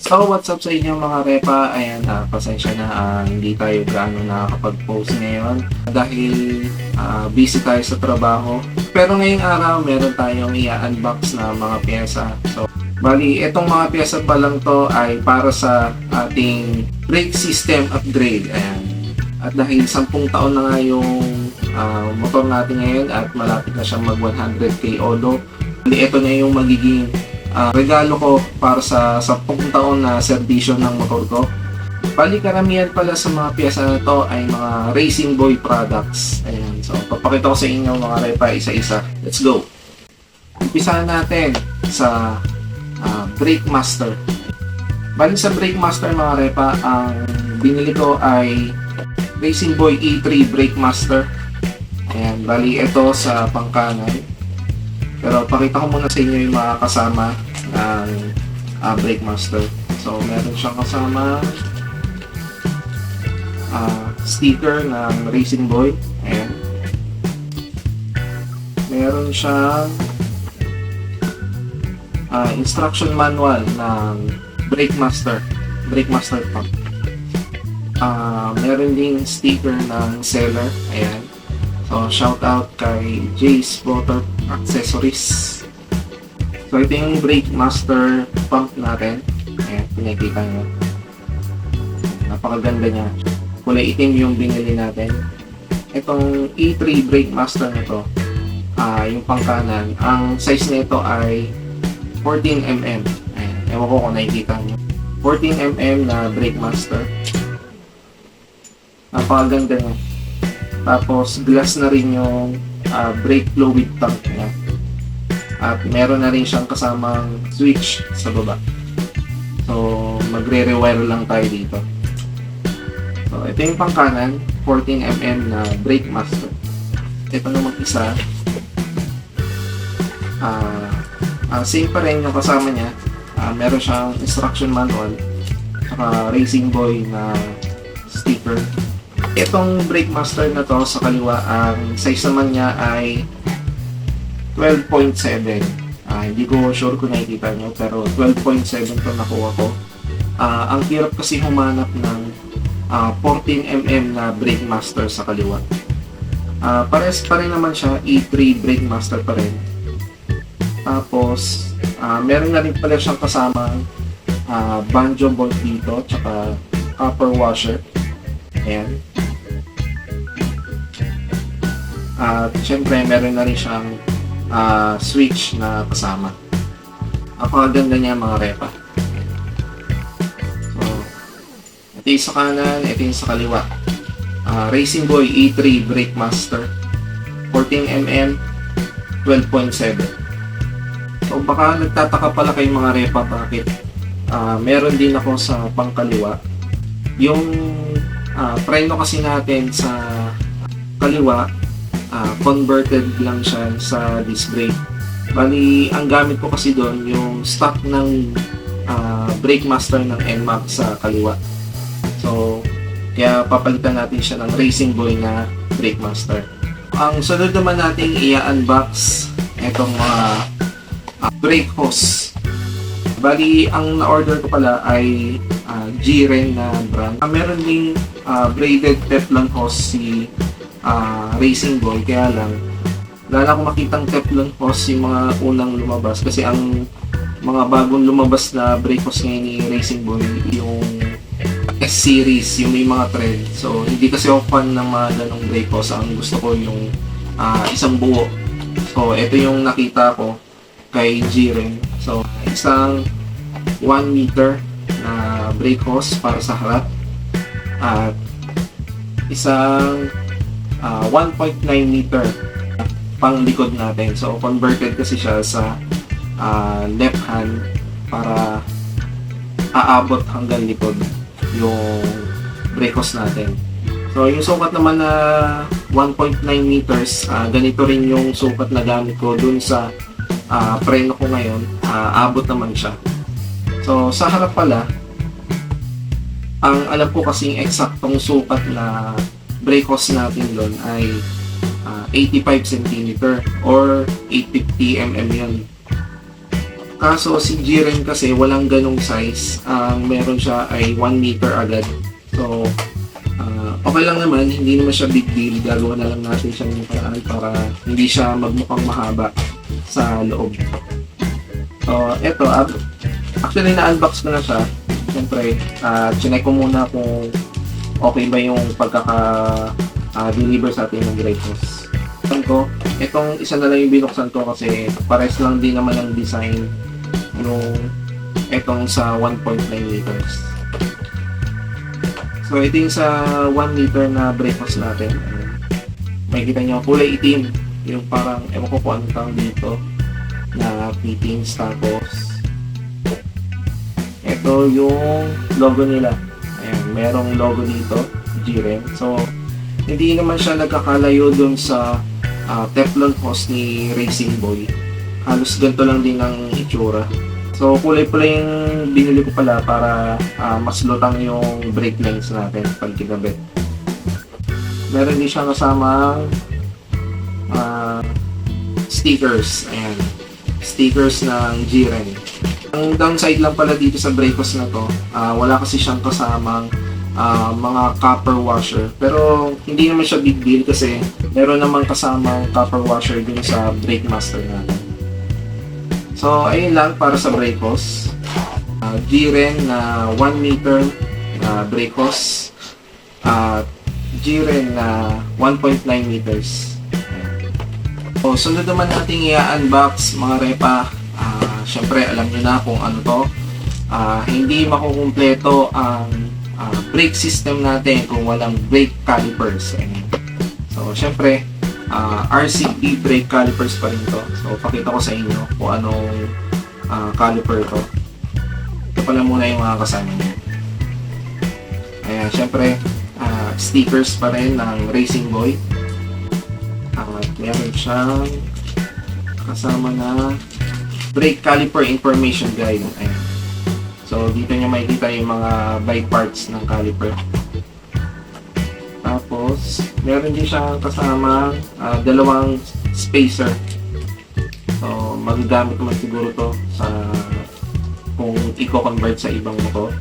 So, what's up sa inyo mga repa? Ayan, ah, pasensya na, ah, hindi tayo gaano nakakapag-post ngayon dahil ah, busy tayo sa trabaho. Pero ngayong araw, meron tayong i-unbox na mga pyesa. So, bali, itong mga pyesa pa lang to ay para sa ating brake system upgrade. Ayan. At dahil 10 taon na nga yung ah, motor natin ngayon at malapit na siyang mag 100k odo, ito na yung magiging Ah, regalo ko para sa 10 taon na serbisyo ng motor ko. Bali karamihan pala sa mga piyesa na to ay mga Racing Boy products. Ayan, so papakita ko sa inyo mga repa isa-isa. Let's go! Umpisahan natin sa ah, Brake Master. Bali sa Brake Master mga repa, ang binili ko ay Racing Boy E3 Brake Master. Ayan, bali ito sa pangkanan. Pero pakita ko muna sa inyo yung mga kasama ng uh, Brake Master. So, meron siyang kasama ah, sticker ng Racing Boy. Ayan. Meron siyang ah, instruction manual ng Brake Master. Brake Master Pump. Ah, meron ding sticker ng seller. Ayan. So, shout out kay Jace Motor Accessories. So, ito yung brake master pump natin. Ayan, pinakita nyo. Napakaganda niya. Kulay itim yung binili natin. Itong E3 brake master na to, ah yung pangkanan, ang size nito ay 14mm. Ayan, ewan ko kung nakikita nyo. 14mm na brake master. Napakaganda niya. Tapos glass na rin yung ah, brake fluid tank niya. At meron na rin siyang kasamang switch sa baba. So magre-rewire lang tayo dito. So ito yung pangkanan, 14mm na brake master. Ito naman isa. Ah, ah, same pa rin yung kasama niya. Ah, meron siyang instruction manual saka Racing Boy na sticker itong brake master na to sa kaliwa, ang size naman niya ay 12.7. Ah, hindi ko sure kung nakikita nyo, pero 12.7 to nakuha ko. Ah, ang hirap kasi humanap ng ah, 14mm na brake master sa kaliwa. Ah, pares pa rin naman siya, E3 brake master pa rin. Tapos, ah, meron na rin pala siyang kasamang ah, banjo bolt dito, tsaka copper washer. Ayan. At syempre, meron na rin siyang ah, switch na kasama. Napakaganda niya mga repa. So, ito yung sa kanan, ito yung sa kaliwa. Ah, Racing Boy E3 Brake Master 14mm 12.7 So baka nagtataka pala kayong mga repa bakit ah, meron din ako sa pangkaliwa yung ah, preno kasi natin sa kaliwa ah, converted lang siya sa disc brake. Bali, ang gamit ko kasi doon yung stock ng ah, brake master ng NMAX sa kaliwa. So, kaya papalitan natin siya ng Racing Boy na brake master. Ang sunod naman nating i-unbox itong mga ah, brake hose. Bali, ang na-order ko pala ay ah, G-Ren na brand. Ah, meron ding ah, braided Teflon hose si ah, Racing Boy, kaya lang na akong makitang Teflon hose yung mga unang lumabas kasi ang mga bagong lumabas na brake hose ngayon ni Racing Boy yung S-series, yung may mga thread. So, hindi kasi ako fan ng mga ganong brake hose. Ang gusto ko yung ah, isang buo. So, ito yung nakita ko kay Jiren. So, isang 1 meter na brake hose para sa harap at isang ah, 1.9 meter pang likod natin. So, converted kasi siya sa ah, left hand para aabot hanggang likod yung brake hose natin. So, yung sukat naman na 1.9 meters, ah, ganito rin yung sukat na gamit ko dun sa ah, preno ko ngayon. Ah, abot naman siya. So, sa harap pala, ang alam ko kasing eksaktong sukat na brake hose natin doon ay ah, 85 cm or 850 mm yun. Kaso si Jiren kasi walang ganong size. Ang meron siya ay 1 meter agad. So, ah, okay lang naman. Hindi naman siya big deal. Gagawa na lang natin siya ng paraan para hindi siya magmukhang mahaba sa loob. So, eto. Actually, na-unbox ko na siya. Siyempre, uh, chinek ko muna kung okay ba yung pagkaka-deliver sa atin ng greatness. Ito ko, itong isa na lang yung binuksan ko kasi pares lang din naman ang design nung itong sa 1.9 liters. So, ito yung sa 1 liter na breakfast natin. May kita nyo, kulay itim. Yung parang, ewan ko kung tawag dito, na fittings. Tapos, ito yung logo nila. Ayan, merong logo dito, Jiren. So, hindi naman siya nagkakalayo dun sa ah, Teflon hose ni Racing Boy. Halos ganito lang din ang itsura. So, kulay pula yung binili ko pala para ah, mas lutang yung brake lines natin pag kinabit. Meron din siya kasamang ah, stickers. Ayan. Stickers ng Jiren. Ang downside lang pala dito sa hose na to, ah, wala kasi siyang kasamang ah, mga copper washer. Pero hindi naman siya big deal kasi meron namang kasamang copper washer dun sa brake master natin. So, ayun lang para sa brake hose. Uh, G-Ren na 1 meter na brake hose. At G-Ren na 1.9 meters. So, sunod naman nating i-unbox mga repa. Ah, Siyempre, alam nyo na kung ano to. Ah, hindi makukumpleto ang ah, brake system natin kung walang brake calipers. So, syempre, ah, RCP brake calipers pa rin to. So, pakita ko sa inyo kung anong ah, caliper to. Ito pala muna yung mga kasama niya. Ayan, syempre, ah, stickers pa rin ng Racing Boy. At meron siyang kasama na brake caliper information guide. Ayan. So, dito nyo makikita yung mga bike parts ng caliper. Tapos, meron din siya kasama ah, dalawang spacer. So, magagamit naman siguro to sa kung i-convert sa ibang motor.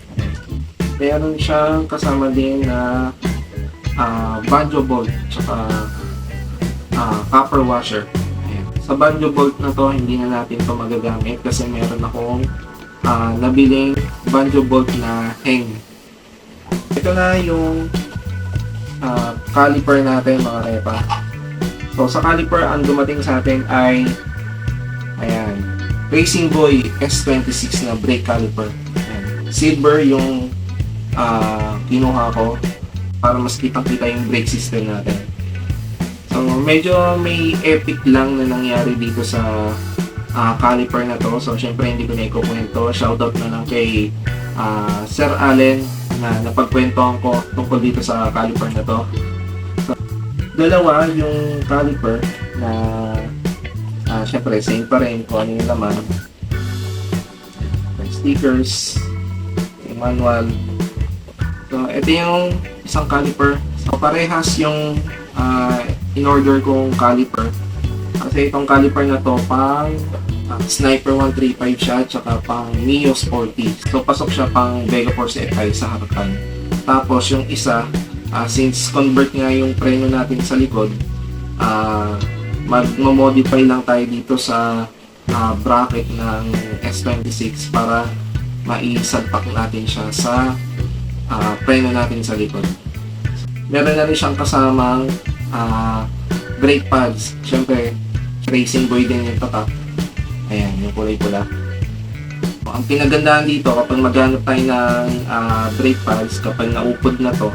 Meron siyang kasama din na ah, banjo bolt tsaka ah, copper washer. Sa banjo bolt na to, hindi na natin to magagamit kasi meron akong ah, nabiling banjo bolt na hang. Ito na yung ah, caliper natin mga repa. So sa caliper ang dumating sa atin ay ayan, Racing Boy S26 na brake caliper. Ayan. Silver yung ah, kinuha ko para mas kitang-kita yung brake system natin. Medyo may epic lang na nangyari dito sa ah, caliper na to. So syempre hindi ko na ikukwento. Shoutout na lang kay ah, Sir Allen na napagkwentuhan ko tungkol dito sa caliper na to. So, dalawa yung caliper na ah syempre same pa rin kung ano yung laman. Stickers, manual. So ito yung isang caliper. So parehas yung ah, in-order kong caliper. Kasi itong caliper na to pang ah, Sniper 135 siya tsaka pang Mio Sporty. So pasok siya pang Vega Force FI sa harapan. Tapos yung isa, ah, since convert nga yung preno natin sa likod, ah mag-modify lang tayo dito sa ah, bracket ng S26 para maisalpak natin siya sa ah, preno natin sa likod. Meron na rin siyang kasamang ah, brake pads. Siyempre, racing boy din yung tatak. Ayan, yung kulay pula. Ang pinagandahan dito, kapag maghanap tayo ng ah, brake pads, kapag naupod na to,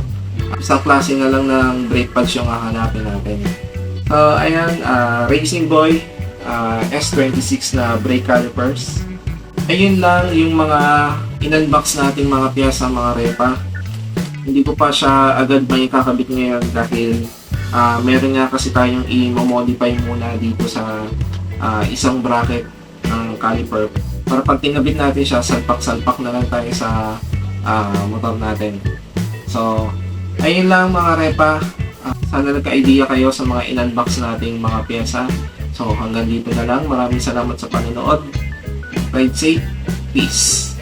isang klase na lang ng brake pads yung hahanapin natin. So, ayan, ah, Racing Boy ah, S26 na brake calipers. Ayun lang yung mga in-unbox nating mga piyasa, mga repa. Hindi ko pa siya agad may kakabit ngayon dahil ah, meron nga kasi tayong i-modify muna dito sa ah, isang bracket ng caliper para pag tinabit natin siya, salpak-salpak na lang tayo sa ah, motor natin. So, ayun lang mga repa. Ah, sana nagka-idea kayo sa mga in-unbox nating mga pyesa. So, hanggang dito na lang. Maraming salamat sa panonood. Ride safe. Peace.